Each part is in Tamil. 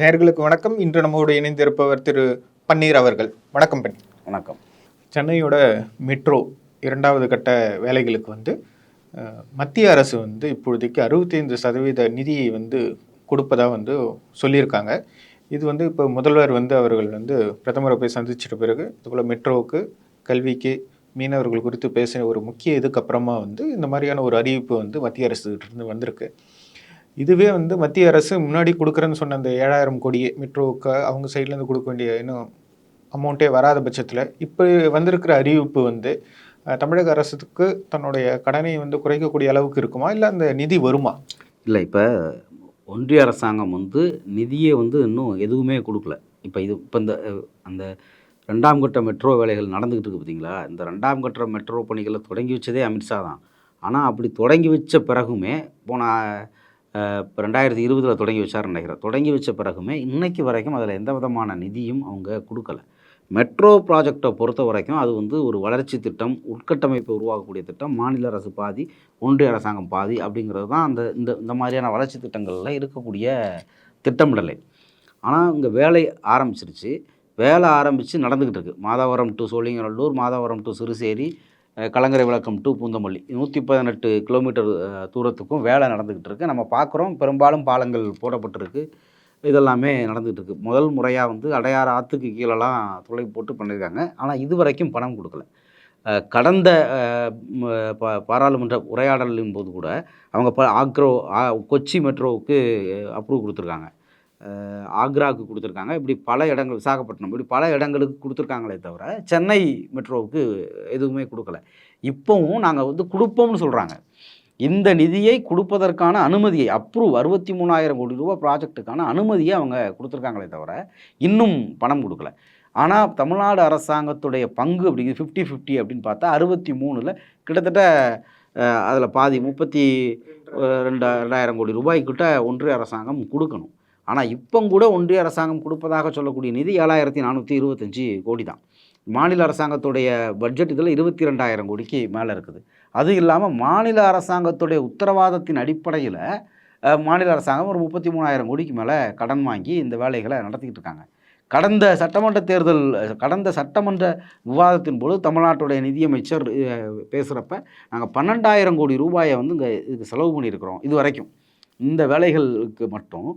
நேர்களுக்கு வணக்கம். இன்று நம்மோடு இணைந்திருப்பவர் திரு பன்னீர் அவர்கள். வணக்கம் பன்னீர். வணக்கம். சென்னையோட மெட்ரோ இரண்டாவது கட்ட வேலைகளுக்கு வந்து மத்திய அரசு வந்து இப்பொழுதைக்கு அறுபத்தைந்து சதவீத நிதியை வந்து கொடுப்பதா வந்து சொல்லியிருக்காங்க. இது வந்து இப்போ முதல்வர் வந்து அவர்கள் வந்து பிரதமரை போய் சந்திச்சிட்ட பிறகு இதுபோல் மெட்ரோவுக்கு கல்விக்கு மீனவர்கள் குறித்து பேசின ஒரு முக்கிய இதுக்கு அப்புறமா வந்து இந்த மாதிரியான ஒரு அறிவிப்பு வந்து மத்திய அரசு இருந்து வந்திருக்கு. இதுவே வந்து மத்திய அரசு முன்னாடி கொடுக்குறேன்னு சொன்ன அந்த ஏழாயிரம் கோடியே மெட்ரோவுக்கு அவங்க சைட்லேருந்து கொடுக்க வேண்டிய இன்னும் அமௌண்ட்டே வராத பட்சத்தில் இப்போ வந்திருக்கிற அறிவிப்பு வந்து தமிழக அரசுக்கு தன்னுடைய கடனை வந்து குறைக்கக்கூடிய அளவுக்கு இருக்குமா? இல்லை அந்த நிதி வருமா? இல்லை இப்போ ஒன்றிய அரசாங்கம் வந்து நிதியை வந்து இன்னும் எதுவுமே கொடுக்கல. இப்போ இது இப்போ இந்த அந்த ரெண்டாம் கட்ட மெட்ரோ வேலைகள் நடந்துக்கிட்டு இருக்கு பார்த்தீங்களா இந்த ரெண்டாம் கட்ட மெட்ரோ பணிகளை தொடங்கி வச்சதே அமித்ஷா தான். ஆனால் அப்படி தொடங்கி வச்ச பிறகுமே போன ரெண்டாயிரத்தி இருபதில் தொடங்கி வச்சார் நினைக்கிறேன். தொடங்கி வச்ச பிறகுமே இன்றைக்கு வரைக்கும் அதில் எந்த விதமான நிதியும் அவங்க கொடுக்கல. மெட்ரோ ப்ராஜெக்டை பொறுத்த வரைக்கும் அது வந்து ஒரு வளர்ச்சி திட்டம் உட்கட்டமைப்பை உருவாக்கக்கூடிய திட்டம் மாநில அரசு பாதி ஒன்றிய அரசாங்கம் பாதி அப்படிங்கிறது தான் அந்த இந்த இந்த மாதிரியான வளர்ச்சி திட்டங்களில் இருக்கக்கூடிய திட்டமிடலை. ஆனால் இங்கே வேலை ஆரம்பிச்சிருச்சு. வேலை ஆரம்பித்து நடந்துக்கிட்டு இருக்குது Madhavaram to Sholinganallur Madhavaram to Siruseri Kalangarai Vilakkam to Poonamallee. நூற்றி பதினெட்டு கிலோமீட்டர் தூரத்துக்கும் வேலை நடந்துக்கிட்டு இருக்குது நம்ம பார்க்குறோம் பெரும்பாலும் பாலங்கள் போடப்பட்டிருக்கு. இதெல்லாமே நடந்துகிட்டு இருக்கு. முதல் முறையாக வந்து அடையாறு ஆற்றுக்கு கீழெல்லாம் துளை போட்டு பண்ணியிருக்காங்க. ஆனால் இது வரைக்கும் பணம் கொடுக்கல. கடந்த பா- பாராளுமன்ற உரையாடலின் போது கூட அவங்க ப ஆக்ரோ கொச்சி மெட்ரோவுக்கு அப்ரூவ் கொடுத்துருக்காங்க. ஆக்ராவுக்கு கொடுத்துருக்காங்க. இப்படி பல இடங்கள் விசாகப்பட்டினம் இப்படி பல இடங்களுக்கு கொடுத்துருக்காங்களே தவிர சென்னை மெட்ரோவுக்கு எதுவுமே கொடுக்கல. இப்போவும் நாங்கள் வந்து கொடுப்போம்னு சொல்கிறாங்க இந்த நிதியை கொடுப்பதற்கான அனுமதியை அப்ரூவ் அறுபத்தி மூணாயிரம் கோடி ரூபா ப்ராஜெக்ட்டுக்கான அனுமதியை அவங்க கொடுத்துருக்காங்களே தவிர இன்னும் பணம் கொடுக்கல. ஆனால் தமிழ்நாடு அரசாங்கத்துடைய பங்கு அப்படிங்கிறது ஃபிஃப்டி ஃபிஃப்டி அப்படின்னு பார்த்தா அறுபத்தி மூணில் கிட்டத்தட்ட அதில் பாதி முப்பத்தி ரெண்டு ரெண்டாயிரம் கோடி ரூபாய்க்கிட்ட ஒன்றிய அரசாங்கம் கொடுக்கணும். ஆனால் இப்போ கூட ஒன்றிய அரசாங்கம் கொடுப்பதாக சொல்லக்கூடிய நிதி ஏழாயிரத்தி நானூற்றி இருபத்தஞ்சி கோடி தான் மாநில அரசாங்கத்துடைய பட்ஜெட் இதில் இருபத்தி ரெண்டாயிரம் கோடிக்கு மேலே இருக்குது. அது இல்லாமல் மாநில அரசாங்கத்துடைய உத்தரவாதத்தின் அடிப்படையில் மாநில அரசாங்கம் ஒரு முப்பத்தி மூணாயிரம் கோடிக்கு மேலே கடன் வாங்கி இந்த வேலைகளை நடத்திக்கிட்டு இருக்காங்க. கடந்த சட்டமன்ற தேர்தல் கடந்த சட்டமன்ற விவாதத்தின் போது தமிழ்நாட்டுடைய நிதியமைச்சர் பேசுகிறப்ப நாங்கள் பன்னெண்டாயிரம் கோடி ரூபாயை வந்து இங்கே இதுக்கு செலவு பண்ணியிருக்கிறோம் இது வரைக்கும். இந்த வேலைகளுக்கு மட்டும்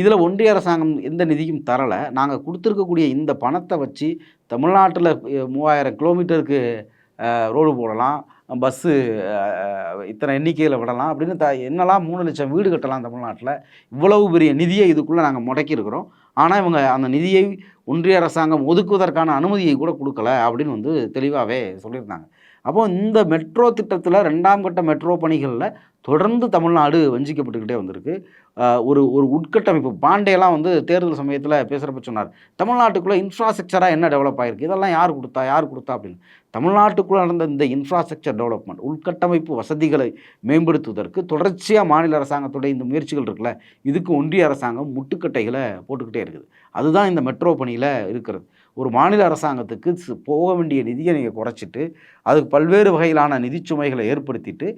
இதில் ஒன்றிய அரசாங்கம் எந்த நிதியும் தரலை. நாங்கள் கொடுத்துருக்கக்கூடிய இந்த பணத்தை வச்சு தமிழ்நாட்டில் மூவாயிரம் கிலோமீட்டருக்கு ரோடு போடலாம் பஸ்ஸு இத்தனை எண்ணிக்கையில் விடலாம் அப்படின்னு த என்னெல்லாம் மூணு லட்சம் வீடு கட்டலாம் தமிழ்நாட்டில் இவ்வளவு பெரிய நிதியை இதுக்குள்ளே நாங்கள் முடக்கியிருக்கிறோம். ஆனால் இவங்க அந்த நிதியை ஒன்றிய அரசாங்கம் ஒதுக்குவதற்கான அனுமதியை கூட கொடுக்கல அப்படின்னு வந்து தெளிவாகவே சொல்லியிருந்தாங்க. அப்போ இந்த மெட்ரோ திட்டத்தில் ரெண்டாம் கட்ட மெட்ரோ பணிகளில் தொடர்ந்து தமிழ்நாடு வஞ்சிக்கப்பட்டுக்கிட்டே வந்திருக்கு. ஒரு ஒரு உட்கட்டமைப்பு. பாண்டேலாம் வந்து தேர்தல் சமயத்தில் பேசுகிறப்ப சொன்னார் தமிழ்நாட்டுக்குள்ளே இன்ஃப்ராஸ்ட்ரக்சராக என்ன டெவலப் ஆகிருக்கு இதெல்லாம் யார் கொடுத்தா? யார் கொடுத்தா? அப்படின்னு. தமிழ்நாட்டுக்குள்ளே நடந்த இந்த இன்ஃப்ராஸ்ட்ரக்சர் டெவலப்மெண்ட் உள்கட்டமைப்பு வசதிகளை மேம்படுத்துவதற்கு தொடர்ச்சியாக மாநில அரசாங்கத்துடைய இந்த முயற்சிகள் இருக்குல்ல இதுக்கு ஒன்றிய அரசாங்கம் முட்டுக்கட்டைகளை போட்டுக்கிட்டே இருக்குது. அதுதான் இந்த மெட்ரோ பணியில் இருக்கிறது. ஒரு மாநில அரசாங்கத்துக்கு ஸ்- போக வேண்டிய நிதியை நீங்கள் குறைச்சிட்டு அதுக்கு பல்வேறு வகையிலான நிதிச்சுமைகளை ஏற்படுத்திட்டு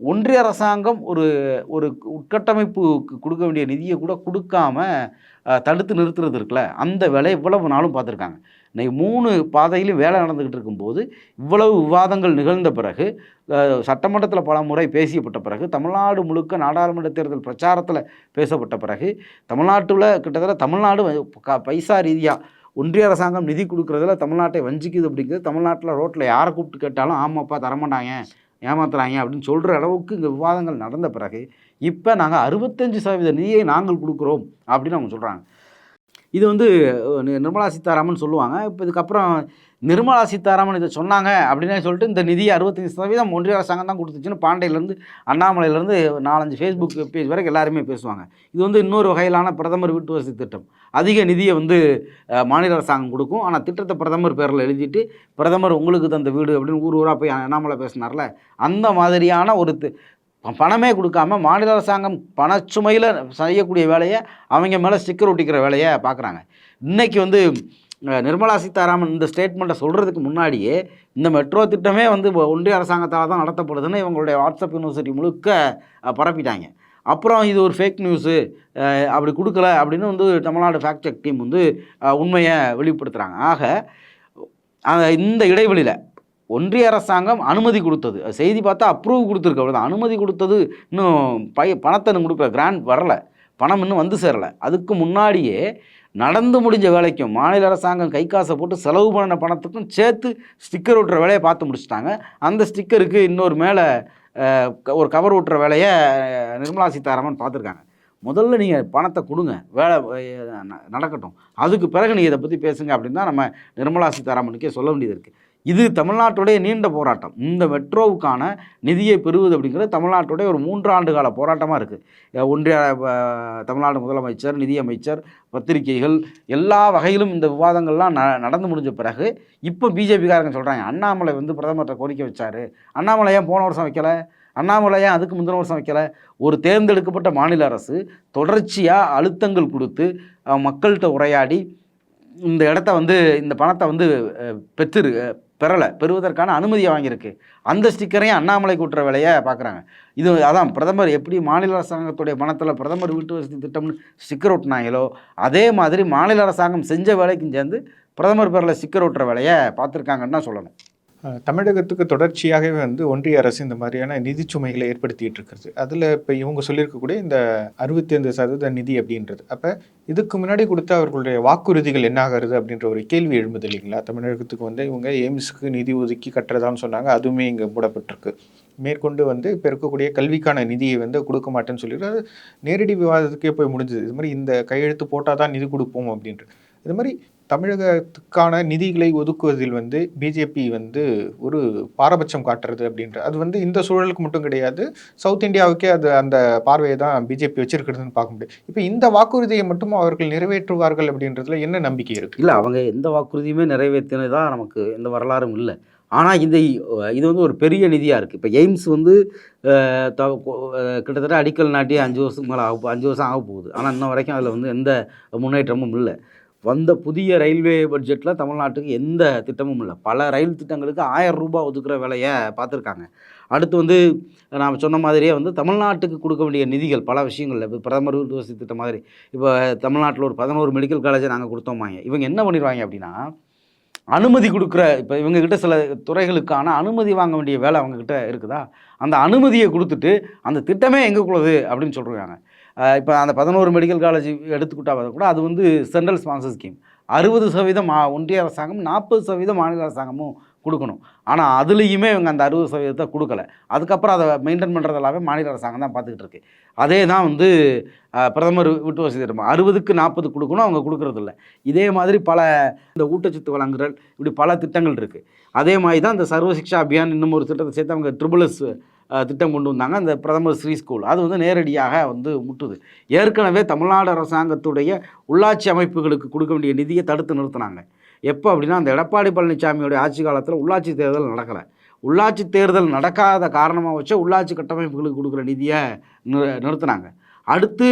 ஒன்றிய அரசாங்கம் ஒரு ஒரு உட்கட்டமைப்புக்கு கொடுக்க வேண்டிய நிதியை கூட கொடுக்காம தடுத்து நிறுத்துறது இருக்குல்ல அந்த வேலை இவ்வளவு நாளும் பார்த்துருக்காங்க. இன்னைக்கு மூணு பாதையிலும் வேலை நடந்துக்கிட்டு இருக்கும்போது இவ்வளவு விவாதங்கள் நிகழ்ந்த பிறகு சட்டமன்றத்தில் பல முறை பேசியப்பட்ட பிறகு தமிழ்நாடு முழுக்க நாடாளுமன்ற தேர்தல் பிரச்சாரத்தில் பேசப்பட்ட பிறகு தமிழ்நாட்டில் கிட்டத்தட்ட தமிழ்நாடு பைசா ரீதியாக ஒன்றிய அரசாங்கம் நிதி கொடுக்குறதுல தமிழ்நாட்டை வஞ்சிக்குது அப்படிங்கிறது தமிழ்நாட்டில் ரோட்டில் யாரை கூப்பிட்டு கேட்டாலும் ஆமாப்பா தரமாட்டாங்க ஏமாத்துறாங்க அப்படின்னு சொல்கிற அளவுக்கு இங்கே விவாதங்கள் நடந்த பிறகு இப்போ நாங்கள் அறுபத்தஞ்சு சதவீத நிதியை நாங்கள் கொடுக்குறோம் அப்படின்னு அவங்க சொல்கிறாங்க இது வந்து நிர்மலா சீதாராமன் சொல்லுவாங்க. இப்போ இதுக்கப்புறம் நிர்மலா சீதாராமன் இதை சொன்னாங்க அப்படின்னு சொல்லிட்டு இந்த நிதி அறுபத்தஞ்சு சதவீதம் ஒன்றிய அரசாங்கம் தான் கொடுத்துச்சுன்னு பாண்டையிலேருந்து அண்ணாமலையிலேருந்து நாலஞ்சு ஃபேஸ்புக் பேஜ் வரைக்கும் எல்லாருமே பேசுவாங்க. இது வந்து இன்னொரு வகையிலான பிரதமர் வீட்டு வசதி திட்டம். அதிக நிதியை வந்து மாநில அரசாங்கம் கொடுக்கும். ஆனால் திட்டத்தை பிரதமர் பேரில் எழுதிட்டு பிரதமர் உங்களுக்கு தந்த வீடு அப்படின்னு ஊர் ஊராக போய் அண்ணாமலை பேசினார்ல அந்த மாதிரியான ஒரு பணமே கொடுக்காம மாநில அரசாங்கம் பணச்சுமையில் செய்யக்கூடிய வேலையை அவங்க மேலே ஸ்டிக்கர் ஒட்டிக்கிற வேலையை பார்க்குறாங்க. இன்னைக்கு வந்து நிர்மலா சீதாராமன் இந்த ஸ்டேட்மெண்ட்டை சொல்கிறதுக்கு முன்னாடியே இந்த மெட்ரோ திட்டமே வந்து ஒன்றிய அரசாங்கத்தால் தான் நடத்தப்படுதுன்னு இவங்களுடைய வாட்ஸ்அப் யூனிவர்சிட்டி முழுக்க பரப்பிட்டாங்க. அப்புறம் இது ஒரு ஃபேக் நியூஸு அப்படி கொடுக்கல அப்படின்னு வந்து தமிழ்நாடு ஃபேக்ட் செக் டீம் வந்து உண்மையை வெளிப்படுத்துகிறாங்க ஆக இந்த இடைவெளியில் ஒன்றிய அரசாங்கம் அனுமதி கொடுத்தது. செய்தி பார்த்தா அப்ரூவ் கொடுத்துருக்கு. அவ்வளோதான் அனுமதி கொடுத்தது இன்னும் பய பணத்தை இன்னும் கொடுக்கல. கிராண்ட் வரல. பணம் இன்னும் வந்து சேரலை. அதுக்கு முன்னாடியே நடந்து முடிஞ்ச வேலைக்கும் மாநில அரசாங்கம் கை காசை போட்டு செலவு பண்ண பணத்துக்கும் சேர்த்து ஸ்டிக்கர் ஒட்டுற வேலையை பார்த்து முடிச்சிட்டாங்க. அந்த ஸ்டிக்கருக்கு இன்னொரு மேலே ஒரு கவர் ஒட்டுற வேலையை நிர்மலா சீதாராமன் பார்த்துருக்காங்க. முதல்ல நீங்கள் பணத்தை கொடுங்க. வேலை ந- நடக்கட்டும். அதுக்கு பிறகு நீங்கள் இதை பற்றி பேசுங்க அப்படின்னு தான் நம்ம நிர்மலா சீதாராமனுக்கே சொல்ல வேண்டியது இருக்குது இது தமிழ்நாட்டுடைய நீண்ட போராட்டம். இந்த மெட்ரோவுக்கான நிதியை பெறுவது அப்படிங்கிறது தமிழ்நாட்டுடைய ஒரு மூன்று ஆண்டு கால போராட்டமாக இருக்குது ஒன்றிய தமிழ்நாடு முதலமைச்சர் நிதியமைச்சர் பத்திரிகைகள் எல்லா வகையிலும் இந்த விவாதங்கள்லாம் ந நடந்து முடிஞ்ச பிறகு இப்போ பிஜேபிக்காரங்க சொல்கிறாங்க அண்ணாமலை வந்து பிரதமர்கிட்ட கோரிக்கை வச்சார். அண்ணாமலை ஏன் போன வருஷம் வைக்கல? அண்ணாமலை ஏன் அதுக்கு முந்தின வருஷம் வைக்கல? ஒரு தேர்ந்தெடுக்கப்பட்ட மாநில அரசு தொடர்ச்சியாக அழுத்தங்கள் கொடுத்து மக்கள்கிட்ட உரையாடி இந்த இடத்த வந்து இந்த பணத்தை வந்து பெற்று பெறலை பெறுவதற்கான அனுமதியை வாங்கியிருக்கு. அந்த ஸ்டிக்கரையும் அண்ணாமலை கூட்டுற வேலையை பார்க்குறாங்க. இது அதான் பிரதமர் எப்படி மாநில அரசாங்கத்துடைய பணத்தில் பிரதமர் வீட்டு வசதி திட்டம்னு ஸ்டிக்கர் ஒட்டினாங்களோ அதே மாதிரி மாநில அரசாங்கம் செஞ்ச வேலைக்கும் சேர்ந்து பிரதமர் பேரில் ஸ்டிக்கர் ஒட்டுற வேலையை பார்த்துருக்காங்கன்னு தான் சொல்லணும். தமிழகத்துக்கு தொடர்ச்சியாகவே வந்து ஒன்றிய அரசு இந்த மாதிரியான நிதி சுமைகளை ஏற்படுத்திட்டு இருக்கிறது. அதில் இப்போ இவங்க சொல்லியிருக்கக்கூடிய இந்த அறுபத்தி ஐந்து சதவீத நிதி அப்படின்றது. அப்போ இதுக்கு முன்னாடி கொடுத்த அவர்களுடைய வாக்குறுதிகள் என்ன ஆகிறது அப்படின்ற ஒரு கேள்வி எழும்புது இல்லைங்களா? தமிழகத்துக்கு வந்து இவங்க எய்ம்ஸுக்கு நிதி ஒதுக்கி கட்டுறதான்னு சொன்னாங்க. அதுவுமே இங்கே மூடப்பட்டிருக்கு. மேற்கொண்டு வந்து இப்போ இருக்கக்கூடிய கல்விக்கான நிதியை வந்து கொடுக்க மாட்டேன்னு சொல்லிட்டு அது நேரடி விவாதத்துக்கே போய் முடிஞ்சது. இது மாதிரி இந்த கையெழுத்து போட்டால் தான் நிதி கொடுப்போம் அப்படின்ட்டு. இது மாதிரி தமிழகத்துக்கான நிதிகளை ஒதுக்குவதில் வந்து பிஜேபி வந்து ஒரு பாரபட்சம் காட்டுறது அப்படின்ற அது வந்து இந்த சூழலுக்கு மட்டும் கிடையாது. சவுத் இந்தியாவுக்கே அது அந்த பார்வையை தான் பிஜேபி வச்சிருக்கிறதுன்னு பார்க்க முடியும். இப்போ இந்த வாக்குறுதியை மட்டும் அவர்கள் நிறைவேற்றுவார்கள் அப்படின்றதுல என்ன நம்பிக்கை இருக்கு? இல்லை அவங்க எந்த வாக்குறுதியுமே நிறைவேற்றினதாக நமக்கு எந்த வரலாறும் இல்லை. ஆனால் இந்த இது வந்து ஒரு பெரிய நிதியாக இருக்குது இப்போ எய்ம்ஸ் வந்து த- கிட்டத்தட்ட அடிக்கல் நாட்டி அஞ்சு வருஷத்துக்கு மேலே ஆக அஞ்சு வருஷம் ஆக போகுது. ஆனால் இன்ன வரைக்கும் அதில் வந்து எந்த முன்னேற்றமும் இல்லை. வந்த புதிய ரயில்வே பட்ஜெட்டில் தமிழ்நாட்டுக்கு எந்த திட்டமும் இல்லை. பல ரயில் திட்டங்களுக்கு ஆயிரம் ரூபாய் ஒதுக்குற வேலையை பார்த்துருக்காங்க அடுத்து வந்து நாம் சொன்ன மாதிரியே வந்து தமிழ்நாட்டுக்கு கொடுக்க வேண்டிய நிதிகள் பல விஷயங்கள்ல இப்போ பிரதமர் வசதி திட்டம் மாதிரி இப்போ தமிழ்நாட்டில் ஒரு பதினோரு மெடிக்கல் காலேஜை நாங்கள் கொடுத்தோமாங்க இவங்க என்ன பண்ணிடுவாங்க அப்படின்னா அனுமதி கொடுக்குற இப்போ இவங்கக்கிட்ட சில துறைகளுக்கான அனுமதி வாங்க வேண்டிய வேலை அவங்கக்கிட்ட இருக்குதா? அந்த அனுமதியை கொடுத்துட்டு அந்த திட்டமே எங்களுக்குள்ளது அப்படின்னு சொல்கிறாங்க இப்போ அந்த பதினோரு மெடிக்கல் காலேஜ் எடுத்துக்கிட்டா கூட அது வந்து சென்ட்ரல் ஸ்பான்சர் ஸ்கீம் அறுபது சதவீதம் மா- ஒன்றிய அரசாங்கம் நாற்பது சதவீதம் மாநில அரசாங்கமும் கொடுக்கணும். ஆனால் அதுலேயுமே இவங்க அந்த அறுபது சதவீதத்தை கொடுக்கல. அதுக்கப்புறம் அதை மெயின்டைன் பண்ணுறது எல்லாமே மாநில அரசாங்கம் தான் பார்த்துக்கிட்டு இருக்கு. அதே தான் வந்து பிரதமர் வீட்டு வசதி திட்டம் அறுபதுக்கு நாற்பது கொடுக்கணும் அவங்க கொடுக்கறதில்ல இதே மாதிரி பல இந்த ஊட்டச்சத்து வழங்குகள் இப்படி பல திட்டங்கள் இருக்குது அதே மாதிரி தான் இந்த சர்வசிக்ஷா அபியான் இன்னும் ஒரு திட்டத்தை சேர்த்து அவங்க ட்ரிபிள் எஸ் திட்டம் கொண்டு வந்தாங்க. அந்த பிரதமர் ஸ்ரீ ஸ்கூல். அது வந்து நேரடியாக வந்து முட்டுது. ஏற்கனவே தமிழ்நாடு அரசாங்கத்துடைய உள்ளாட்சி அமைப்புகளுக்கு கொடுக்க வேண்டிய நிதியை தடுத்து நிறுத்தினாங்க. எப்போ அப்படின்னா அந்த எடப்பாடி பழனிசாமியோட ஆட்சி காலத்தில் உள்ளாட்சி தேர்தல் நடக்கலை. உள்ளாட்சி தேர்தல் நடக்காத காரணமாக வச்சு உள்ளாட்சி கட்டமைப்புகளுக்கு கொடுக்குற நிதியை நிறு நிறுத்தினாங்க. அடுத்து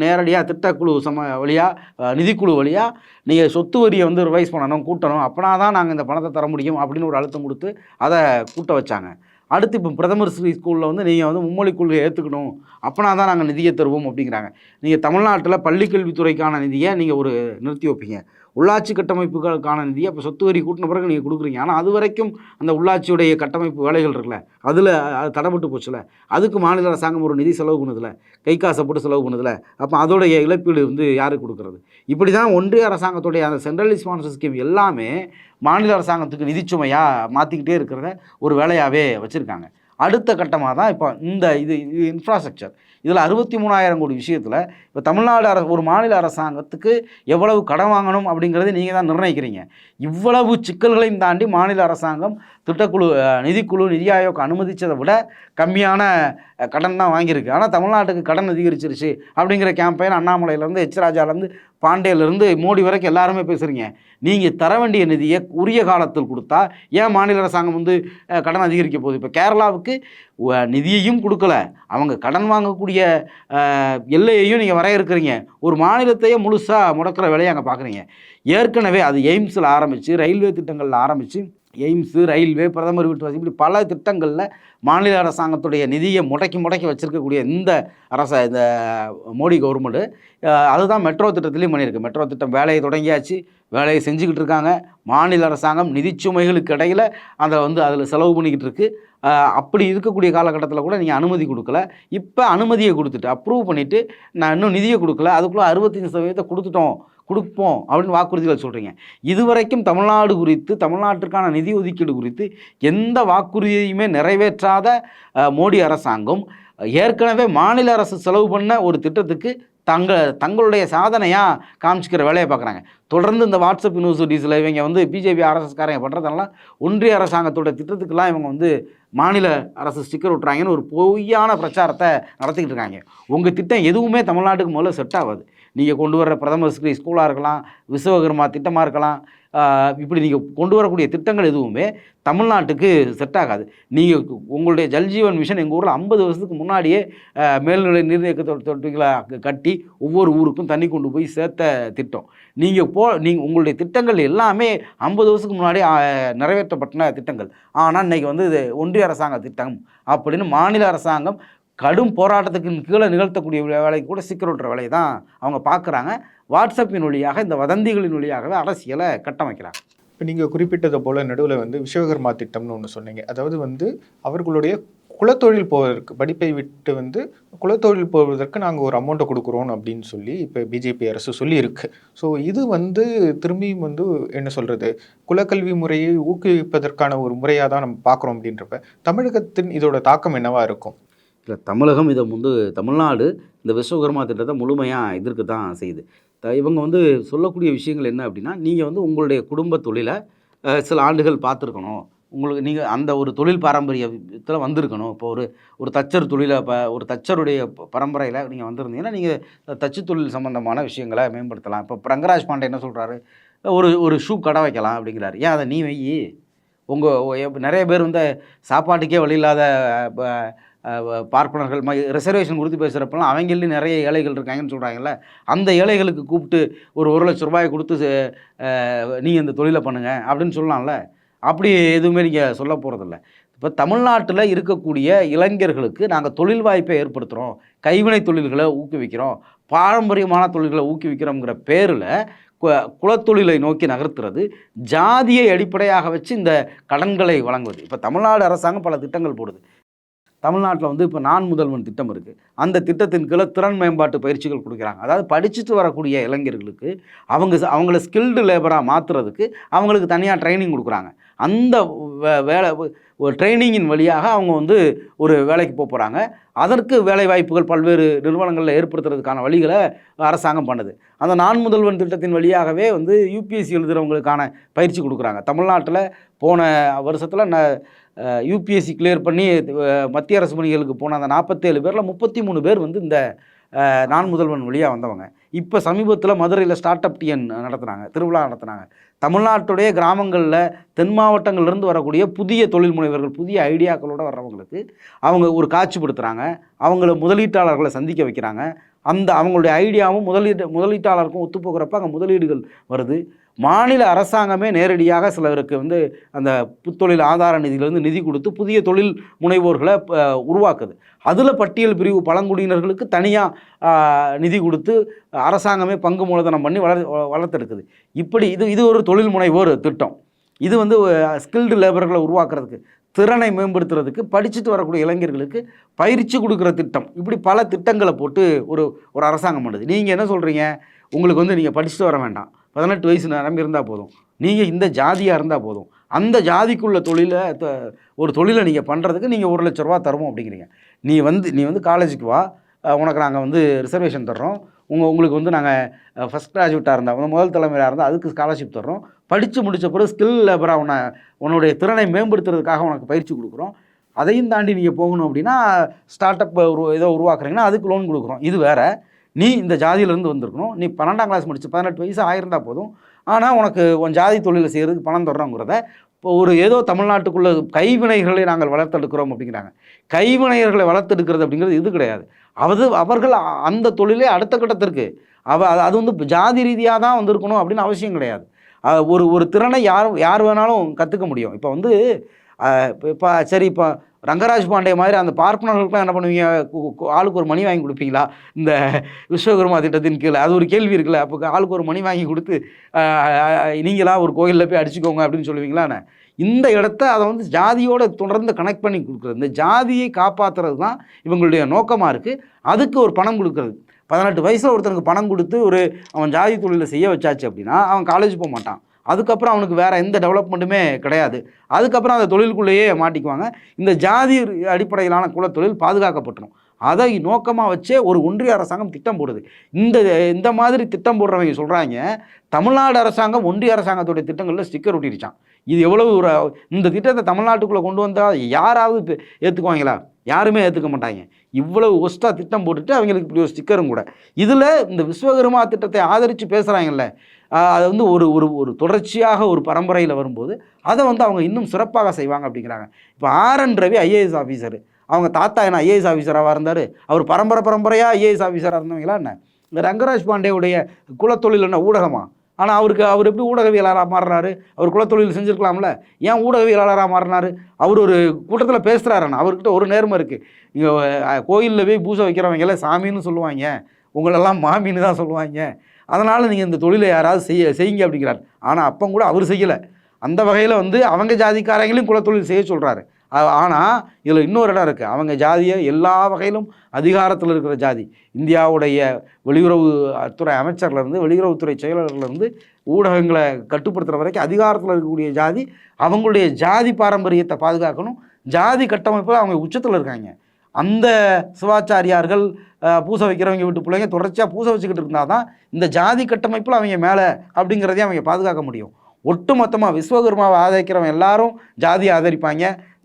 நேரடியாக திட்டக்குழு சம வழியாக நிதிக்குழு வழியாக நீங்கள் சொத்து வரியை வந்து ரிவைஸ் பண்ணணும் கூட்டணும். அப்பனா தான் நாங்கள் இந்த பணத்தை தர முடியும் அப்படின்னு ஒரு அழுத்தம் கொடுத்து அதை கூட்ட வச்சாங்க. அடுத்து இப்போ பிரதமர் ஸ்ரீ ஸ்கூலில் வந்து நீங்கள் வந்து மும்மொழி கொள்கையை ஏற்றுக்கணும் அப்போனா தான் நாங்கள் நிதியை தருவோம் அப்படிங்கிறாங்க. நீங்கள் தமிழ்நாட்டில் பள்ளிக்கல்வித்துறைக்கான நிதியை நீங்கள் ஒரு நிறுத்தி வைப்பீங்க. உள்ளாட்சி கட்டமைப்புகளுக்கான நிதியை இப்போ சொத்து வரி கூட்டின பிறகு நீங்கள் கொடுக்குறீங்க. ஆனால் அது வரைக்கும் அந்த உள்ளாட்சியுடைய கட்டமைப்பு வேலைகள் இருக்குல்ல அதில் அது தடைப்பட்டு போச்சுல அதுக்கு மாநில அரசாங்கம் ஒரு நிதி செலவு பண்ணுதில்ல கை காசை போட்டு செலவு பண்ணுதில்ல அப்போ அதோடைய இழப்பீடு வந்து யாருக்கு கொடுக்குறது? இப்படி தான் ஒன்றிய அரசாங்கத்துடைய அந்த சென்ட்ரல் ஸ்பான்சர் ஸ்கீம் எல்லாமே மாநில அரசாங்கத்துக்கு நிதிச்சுமையாக மாற்றிக்கிட்டே இருக்கிறத ஒரு வேலையாகவே வச்சுருக்காங்க. அடுத்த கட்டமாக தான் இப்போ இந்த இது இது இன்ஃப்ராஸ்ட்ரக்சர் இதில் அறுபத்தி மூணாயிரம் கோடி விஷயத்தில் இப்போ தமிழ்நாடு அரசு ஒரு மாநில அரசாங்கத்துக்கு எவ்வளவு கடன் வாங்கணும் அப்படிங்கிறத நீங்கள் தான் நிர்ணயிக்கிறீங்க. இவ்வளவு சிக்கல்களையும் தாண்டி மாநில அரசாங்கம் திட்டக்குழு நிதிக்குழு நிதி ஆயோக் அனுமதித்ததை விட கம்மியான கடன் தான் வாங்கியிருக்கு. ஆனால் தமிழ்நாட்டுக்கு கடன் அதிகரிச்சிருச்சு அப்படிங்கிற கேம்பெயின் அண்ணாமலையிலேருந்து எச் ராஜாலேருந்து பாண்டேலேருந்து மோடி வரைக்கும் எல்லாருமே பேசுகிறீங்க நீங்கள் தர வேண்டிய நிதியை உரிய காலத்தில் கொடுத்தா ஏன் மாநில அரசாங்கம் வந்து கடன் அதிகரிக்க போகுது? இப்போ கேரளாவுக்கு நிதியையும் கொடுக்கல. அவங்க கடன் வாங்கக்கூடிய எல்லையையும் நீங்கள் வரையறுக்கிறீங்க ஒரு மாநிலத்தையே முழுசாக முடக்கிற வேலையை அங்கே பார்க்குறீங்க ஏற்கனவே அது எய்ம்ஸில் ஆரம்பித்து ரயில்வே திட்டங்களில் ஆரம்பித்து எய்ம்ஸு ரயில்வே பிரதமர் வீட்டு வசதி இப்படி பல திட்டங்களில் மாநில அரசாங்கத்துடைய நிதியை முடக்கி முடக்கி வச்சுருக்கக்கூடிய இந்த அரச இந்த மோடி கவர்மெண்ட்டு அதுதான் மெட்ரோ திட்டத்திலையும் பண்ணியிருக்கு. மெட்ரோ திட்டம் வேலையை தொடங்கியாச்சு. வேலையை செஞ்சுக்கிட்டு இருக்காங்க. மாநில அரசாங்கம் நிதிச்சுமைகளுக்கு இடையில் அதை வந்து அதில் செலவு பண்ணிக்கிட்டு இருக்குது அப்படி இருக்கக்கூடிய காலகட்டத்தில் கூட நீங்கள் அனுமதி கொடுக்கல. இப்போ அனுமதியை கொடுத்துட்டு அப்ரூவ் பண்ணிவிட்டு நான் இன்னும் நிதியை கொடுக்கல. அதுக்குள்ளே அறுபத்தஞ்சு சதவீதத்தை கொடுத்துட்டோம். கொடுப்போம் அப்படின்னு வாக்குறுதிகள் சொல்கிறீங்க இதுவரைக்கும் தமிழ்நாடு குறித்து தமிழ்நாட்டிற்கான நிதி ஒதுக்கீடு குறித்து எந்த வாக்குறுதியுமே நிறைவேற்றாத மோடி அரசாங்கம் ஏற்கனவே மாநில அரசு செலவு பண்ண ஒரு திட்டத்துக்கு தங்க தங்களுடைய சாதனையாக காமிச்சிக்கிற வேலையை பார்க்குறாங்க. தொடர்ந்து இந்த வாட்ஸ்அப் யூனிவர்சிட்டிஸில் இவங்க வந்து பிஜேபி ஆர்எஸ்எஸ்காரங்க பண்ணுறதெல்லாம் ஒன்றிய அரசாங்கத்தோட திட்டத்துக்கெல்லாம் இவங்க வந்து மாநில அரசு ஸ்டிக்கர் விட்டுறாங்கன்னு ஒரு பொய்யான பிரச்சாரத்தை நடத்திக்கிட்டு இருக்காங்க. உங்கள் திட்டம் எதுவுமே தமிழ்நாட்டுக்கு முதல்ல செட் ஆகாது. நீங்கள் கொண்டு வர பிரதமர் ஸ்ரீ ஸ்கூலாக இருக்கலாம் விஸ்வகர்மா திட்டமாக இருக்கலாம் இப்படி நீங்கள் கொண்டு வரக்கூடிய திட்டங்கள் எதுவுமே தமிழ்நாட்டுக்கு செட் ஆகாது. நீங்கள் உங்களுடைய ஜல்ஜீவன் மிஷன் எங்கள் ஊரில் ஐம்பது வருஷத்துக்கு முன்னாடியே மேல்நிலை நீர்நிலை தொட்டிகளை கட்டி ஒவ்வொரு ஊருக்கும் தண்ணி கொண்டு போய் சேர்த்த திட்டம். நீங்கள் போ நீங்கள் உங்களுடைய திட்டங்கள் எல்லாமே ஐம்பது வருஷத்துக்கு முன்னாடி நிறைவேற்றப்பட்டன திட்டங்கள். ஆனால் இன்றைக்கி வந்து இது ஒன்றிய அரசாங்க திட்டம் அப்படின்னு மாநில அரசாங்கம் கடும் போராட்டத்துக்கு கீழே நிகழ்த்தக்கூடிய வேலைக்கு கூட சிக்கல் விட்டுற வேலையை தான் அவங்க பார்க்குறாங்க. வாட்ஸ்அப்பின் வழியாக இந்த வதந்திகளின் வழியாகவே அரசியலை கட்டமைக்கிறாங்க. இப்போ நீங்கள் குறிப்பிட்டது போல் நடுவில் வந்து விஸ்வகர்மா திட்டம்னு ஒன்று சொன்னீங்க. அதாவது வந்து அவர்களுடைய குலத்தொழில் போவதற்கு படிப்பை விட்டு வந்து குலத்தொழில் போவதற்கு நாங்கள் ஒரு அமௌண்ட்டை கொடுக்குறோம் அப்படின்னு சொல்லி இப்போ பிஜேபி அரசு சொல்லியிருக்கு. ஸோ இது வந்து திரும்பியும் வந்து என்ன சொல்கிறது குலக்கல்வி முறையை ஊக்குவிப்பதற்கான ஒரு முறையாக தான் நம்ம பார்க்குறோம் அப்படின்றப்ப தமிழகத்தின் இதோட தாக்கம் என்னவாக இருக்கும்? இல்லை தமிழகம் இதை வந்து தமிழ்நாடு இந்த விஸ்வகர்மா திட்டத்தை முழுமையாக எதிர்க்க தான் செய்யுது. த- இவங்க வந்து சொல்லக்கூடிய விஷயங்கள் என்ன அப்படின்னா நீங்கள் வந்து உங்களுடைய குடும்ப தொழிலை சில ஆண்டுகள் பார்த்துருக்கணும். உங்களுக்கு நீங்கள் அந்த ஒரு தொழில் பாரம்பரியத்தில் வந்திருக்கணும். இப்போ ஒரு ஒரு தச்சர் தொழிலை இப்போ ஒரு தச்சருடைய பரம்பரையில் நீங்கள் வந்திருந்தீங்கன்னா நீங்கள் தச்சு தொழில் சம்மந்தமான விஷயங்களை மேம்படுத்தலாம். இப்போ பிரங்கராஜ் பாண்டே என்ன சொல்கிறாரு ஒரு ஒரு ஷூ கடை வைக்கலாம் அப்படிங்கிறாரு. ஏன் அதை நீ வை? உங்கள் நிறைய பேர் வந்து சாப்பாட்டுக்கே வழி இல்லாத ப- பார்ப்பனர்கள் ரிசர்வேஷன் கொடுத்து பேசுகிறப்பெல்லாம் அவங்களையும் நிறைய ஏழைகள் இருக்காங்கன்னு சொல்கிறாங்கல்ல அந்த ஏழைகளுக்கு கூப்பிட்டு ஒரு ஒரு லட்ச ரூபாய் கொடுத்து நீங்கள் இந்த தொழிலை பண்ணுங்கள் அப்படின்னு சொல்லலாம்ல. அப்படி எதுவுமே நீங்கள் சொல்ல போகிறதில்ல இப்போ தமிழ்நாட்டில் இருக்கக்கூடிய இளைஞர்களுக்கு நாங்கள் தொழில் வாய்ப்பை ஏற்படுத்துகிறோம் கைவினை தொழில்களை ஊக்குவிக்கிறோம் பாரம்பரியமான தொழில்களை ஊக்குவிக்கிறோங்கிற பேரில் குலத்தொழிலை நோக்கி நகர்த்துறது ஜாதியை அடிப்படையாக வச்சு இந்த கடன்களை வழங்குவது. இப்போ தமிழ்நாடு அரசாங்கம் பல திட்டங்கள் போடுது. தமிழ்நாட்டில் வந்து இப்போ நான் முதல்வன் திட்டம் இருக்குது அந்த திட்டத்தின் கீழே திறன் மேம்பாட்டு பயிற்சிகள் கொடுக்குறாங்க. அதாவது படிச்சுட்டு வரக்கூடிய இளைஞர்களுக்கு அவங்க அவங்கள ஸ்கில்டு லேபராக மாற்றுறதுக்கு அவங்களுக்கு தனியாக ட்ரைனிங் கொடுக்குறாங்க. அந்த வே- வேலை ஒரு ட்ரைனிங்கின் வழியாக அவங்க வந்து ஒரு வேலைக்கு போக போகிறாங்க அதற்கு வேலை வாய்ப்புகள் பல்வேறு நிறுவனங்களில் ஏற்படுத்துறதுக்கான வழிகளை அரசாங்கம் பண்ணுது. அந்த நான் முதல்வன் திட்டத்தின் வழியாகவே வந்து யூபிஎஸ்சி எழுதுகிறவங்களுக்கான பயிற்சி கொடுக்குறாங்க. தமிழ்நாட்டில் போன வருஷத்தில் ந யூபிஎஸ்சி கிளியர் பண்ணி மத்திய அரசு பணிகளுக்கு போன அந்த நாற்பத்தேழு பேரில் முப்பத்தி மூணு பேர் வந்து இந்த நான் முதல்வன் வழியாக வந்தவங்க. இப்போ சமீபத்தில் மதுரையில் ஸ்டார்ட் அப் டிஎன் நடத்துனாங்க திருவிழா நடத்துனாங்க. தமிழ்நாட்டுடைய கிராமங்களில் தென் மாவட்டங்கள்லேருந்து வரக்கூடிய புதிய தொழில் முனைவர்கள் புதிய ஐடியாக்களோடு வர்றவங்களுக்கு அவங்க ஒரு காட்சிப்படுத்துகிறாங்க அவங்கள முதலீட்டாளர்களை சந்திக்க வைக்கிறாங்க. அந்த அவங்களுடைய ஐடியாவும் முதலீட்டு முதலீட்டாளருக்கும் ஒத்துப்போகிறப்ப அங்கே முதலீடுகள் வருது. மாநில அரசாங்கமே நேரடியாக சிலருக்கு வந்து அந்த புத்தொழில் ஆதார நிதியிலிருந்து நிதி கொடுத்து புதிய தொழில் முனைவோர்களை உருவாக்குது. அதில் பட்டியல் பிரிவு பழங்குடியினர்களுக்கு தனியாக நிதி கொடுத்து அரசாங்கமே பங்கு மூலதனம் பண்ணி வளர் வளர்த்தெடுக்குது. இப்படி இது இது ஒரு தொழில் முனைவோர் திட்டம். இது வந்து ஸ்கில்டு லேபர்களை உருவாக்குறதுக்கு திறனை மேம்படுத்துறதுக்கு படிச்சுட்டு வரக்கூடிய இளைஞர்களுக்கு பயிற்சி கொடுக்குற திட்டம். இப்படி பல திட்டங்களை போட்டு ஒரு ஒரு அரசாங்கம் பண்ணுது. நீங்கள் என்ன சொல்கிறீங்க உங்களுக்கு வந்து நீங்கள் படிச்சுட்டு வர வேண்டாம். பதினெட்டு வயசு நிரம்பி இருந்தால் போதும். நீங்கள் இந்த ஜாதியாக இருந்தால் போதும். அந்த ஜாதிக்குள்ள தொழிலை ஒரு தொழிலை நீங்கள் பண்ணுறதுக்கு நீங்கள் ஒரு லட்ச ரூபா தருவோம் அப்படிங்கிறீங்க. நீ வந்து நீ வந்து காலேஜுக்கு வா. உனக்கு நாங்கள் வந்து ரிசர்வேஷன் தர்றோம். உங்கள் உங்களுக்கு வந்து நாங்கள் ஃபஸ்ட் கிராஜுவேட்டாக இருந்தால் வந்து முதல் தலைமையாக இருந்தால் அதுக்கு ஸ்காலர்ஷிப் தர்றோம். படித்து முடித்த பிறகு ஸ்கில் லேபராக உன்னை உன்னுடைய திறனை மேம்படுத்துறதுக்காக உனக்கு பயிற்சி கொடுக்குறோம். அதையும் தாண்டி நீங்கள் போகணும் அப்படின்னா ஸ்டார்ட் அப் ஒரு ஏதோ உருவாக்குறீங்கன்னா அதுக்கு லோன் கொடுக்குறோம். இது வேறு. நீ இந்த ஜாதியிலேருந்து வந்திருக்கணும். நீ பன்னெண்டாம் கிளாஸ் முடிச்சு பதினெட்டு வயசு ஆயிருந்தா போதும். ஆனால் உனக்கு உன் ஜாதி தொழிலை செய்கிறதுக்கு பணம் தர்றோங்கிறத இப்போ ஒரு ஏதோ தமிழ்நாட்டுக்குள்ள கைவினைகளை நாங்கள் வளர்த்தெடுக்கிறோம் அப்படிங்கிறாங்க. கைவினைஞர்களை வளர்த்தெடுக்கிறது அப்படிங்கிறது இது கிடையாது. அது அவர்கள் அந்த தொழிலே அடுத்த கட்டத்திற்கு. அவ அது- அது வந்து ஜாதி ரீதியாக தான் வந்திருக்கணும் அப்படின்னு அவசியம் கிடையாது. ஒரு ஒரு திறனை யார் யார் வேணாலும் கற்றுக்க முடியும். இப்போ வந்து இப்போ சரி இப்போ ரங்கராஜ் பாண்டே மாதிரி அந்த பார்ப்பனர்களுக்குலாம் என்ன பண்ணுவீங்க? கு- ஆளுக்கு ஒரு மணி வாங்கி கொடுப்பீங்களா? இந்த விஸ்வகர்மா திட்டத்தின் கீழே. அது ஒரு கேள்வி இருக்குல்ல. அப்போ ஆளுக்கு ஒரு மணி வாங்கி கொடுத்து நீங்களா ஒரு கோயிலில் போய் அடிச்சுக்கோங்க அப்படின்னு சொல்லுவீங்களா இந்த இடத்த அதை வந்து ஜாதியோட தொடர்ந்து கனெக்ட் பண்ணி கொடுக்குறது. இந்த ஜாதியை காப்பாற்றுறது தான் இவங்களுடைய நோக்கமாக இருக்குது அதுக்கு ஒரு பணம் கொடுக்குறது. பதினெட்டு வயசில் ஒருத்தனுக்கு பணம் கொடுத்து ஒரு அவன் ஜாதி தொழிலை செய்ய வச்சாச்சு அப்படின்னா அவன் காலேஜ் போக மாட்டான். அதுக்கப்புறம் அவனுக்கு வேறு எந்த டெவலப்மெண்ட்டுமே கிடையாது. அதுக்கப்புறம் அந்த தொழிலுக்குள்ளேயே மாட்டிக்குவாங்க. இந்த ஜாதி அடிப்படையிலான குலத்தொழில் பாதுகாக்கப்பட்டுரும். அதை நோக்கமாக வச்சே ஒரு ஒன்றிய அரசாங்கம் திட்டம் போடுது. இந்த இந்த மாதிரி திட்டம் போடுறவங்க சொல்கிறாங்க தமிழ்நாடு அரசாங்கம் ஒன்றிய அரசாங்கத்துடைய திட்டங்களில் ஸ்டிக்கர் ஒட்டிடுச்சான் இது எவ்வளவு ஒரு இந்த திட்டத்தை தமிழ்நாட்டுக்குள்ளே கொண்டு வந்தால் யாராவது ஏற்றுக்குவாங்களா யாருமே ஏற்றுக்க மாட்டாங்க. இவ்வளவு ஒஸ்ட்டாக திட்டம் போட்டுட்டு அவங்களுக்கு இப்படி ஒரு ஸ்டிக்கரும் கூட. இதில் இந்த விஸ்வகர்மா திட்டத்தை ஆதரித்து பேசுகிறாங்கல்ல அது வந்து ஒரு ஒரு ஒரு தொடர்ச்சியாக ஒரு பரம்பரையில் வரும்போது அதை வந்து அவங்க இன்னும் சிறப்பாக செய்வாங்க அப்படிங்கிறாங்க. இப்போ R N Ravi IAS officer அவங்க தாத்தா என்ன ஐஏஎஸ் ஆஃபீஸராக இருந்தார்? அவர் பரம்பரை பரம்பரையாக ஐஏஎஸ் ஆஃபீஸராக இருந்தவங்களா என்ன? இந்த ரங்கராஜ் பாண்டேவுடைய குலத்தொழில் என்ன ஊடகமா? ஆனால் அவருக்கு அவர் எப்படி ஊடகவியலாளராக மாறினாரு அவர் குலத்தொழில் செஞ்சுருக்கலாம்ல? ஏன் ஊடகவியலாளராக மாறினார்? அவர் ஒரு கூட்டத்தில் பேசுகிறாருண்ணா அவர்கிட்ட ஒரு நேர்மை இருக்குது இங்கே கோயிலில் போய் பூஜை வைக்கிறவங்க எல்லாம் சாமின்னு சொல்லுவாங்க. உங்களெல்லாம் மாமின்னு தான் சொல்லுவாங்க. அதனால் நீங்கள் இந்த தொழிலை யாராவது செய்ய செய்யுங்க அப்படிங்கிறார். ஆனால் அப்போ கூட அவர் செய்யலை. அந்த வகையில் வந்து அவங்க ஜாதிக்காரங்களையும் குலத்தொழில் செய்ய சொல்கிறாரு ஆனால் இதில் இன்னொரு இடம் இருக்குது அவங்க ஜாதியை எல்லா வகையிலும் அதிகாரத்தில் இருக்கிற ஜாதி. இந்தியாவுடைய வெளியுறவு துறை அமைச்சர்லேருந்து வெளியுறவுத்துறை செயலாளர்லேருந்து ஊடகங்களை கட்டுப்படுத்துகிற வரைக்கும் அதிகாரத்தில் இருக்கக்கூடிய ஜாதி அவங்களுடைய ஜாதி பாரம்பரியத்தை பாதுகாக்கணும். ஜாதி கட்டமைப்பில் அவங்க உச்சத்தில் இருக்காங்க. அந்த சிவாச்சாரியார்கள் பூசை வைக்கிறவங்க வீட்டு பிள்ளைங்க தொடர்ச்சியாக பூசை வச்சுக்கிட்டு இருந்தால் தான் இந்த ஜாதி கட்டமைப்பில் அவங்க மேலே அப்படிங்கிறதையும் அவங்க பாதுகாக்க முடியும். ஒட்டு மொத்தமாக விஸ்வகர்மாவை ஆதரிக்கிறவங்க எல்லாரும் ஜாதி ஆதரிப்பாங்க.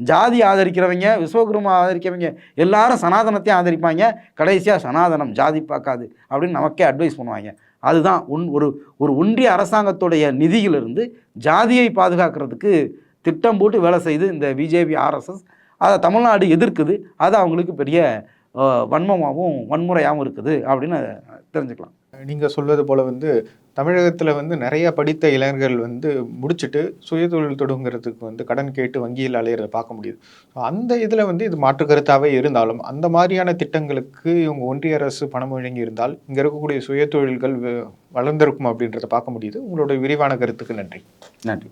ஜாதி ஆதரிக்கிறவங்க விஸ்வகுருமா ஆதரிக்கிறவங்க எல்லாரும் சனாதனத்தையும் ஆதரிப்பாங்க. கடைசியாக சனாதனம் ஜாதி பார்க்காது அப்படின்னு நமக்கே அட்வைஸ் பண்ணுவாங்க. அதுதான் ஒன் ஒரு ஒரு ஒன்றிய அரசாங்கத்துடைய நிதியிலிருந்து ஜாதியை பாதுகாக்கிறதுக்கு திட்டம் போட்டு வேலை செய்து இந்த பிஜேபி ஆர்எஸ்எஸ் அதை தமிழ்நாடு எதிர்க்குது அது அவங்களுக்கு பெரிய வன்மமாகவும் வன்முறையாகவும் இருக்குது அப்படின்னு தெரிஞ்சுக்கலாம். நீங்கள் சொல்வது போல வந்து தமிழகத்தில் வந்து நிறைய படித்த இளைஞர்கள் வந்து முடிச்சுட்டு சுயதொழில் தொடங்குறதுக்கு வந்து கடன் கேட்டு வங்கியில் அலையிறத பார்க்க முடியுது. So, அந்த இதில் வந்து இது மாற்று கருத்தாகவே இருந்தாலும் அந்த மாதிரியான திட்டங்களுக்கு இவங்க ஒன்றிய அரசு பணம் வழங்கி இருந்தால் இங்கே இருக்கக்கூடிய சுயதொழில்கள் வளர்ந்திருக்கும் அப்படின்றத பார்க்க முடியுது. உங்களுடைய விரிவான கருத்துக்கு நன்றி. நன்றி.